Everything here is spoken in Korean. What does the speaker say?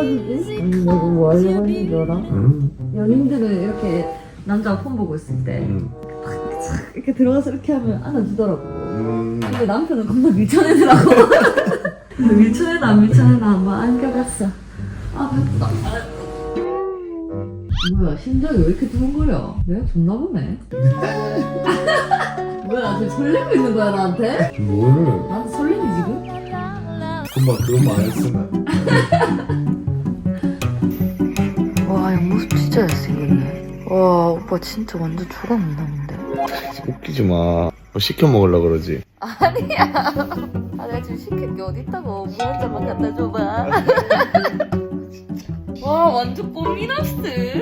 아니 내가 뭐 하려고 했는 줄 알아? 응. 연인들은 이렇게 남자가 폰 보고 있을 때 응. 이렇게 들어가서 이렇게 하면 안아주더라고 음. 근데 남편은 겁나 밀쳐내더라고 밀쳐내나 안 밀쳐내나 한번 안겨봤어 아 배고프다 뭐야 심장이 왜 이렇게 두근거려 내가 좋나 보네 지금 설레고 있는 거야 나한테? 뭘? 나한테 설레니 지금? 금방 그것만 안 했으면. 와 옆모습 진짜 잘생겼네 와 오빠 진짜 완전 조각 미남인데 웃기지 마. 뭐 시켜 먹으려 그러지. 아니야 아 내가 지금 시킬 게 어딨다고 물 한 잔만 갖다 줘봐 와 완전 꽃미남스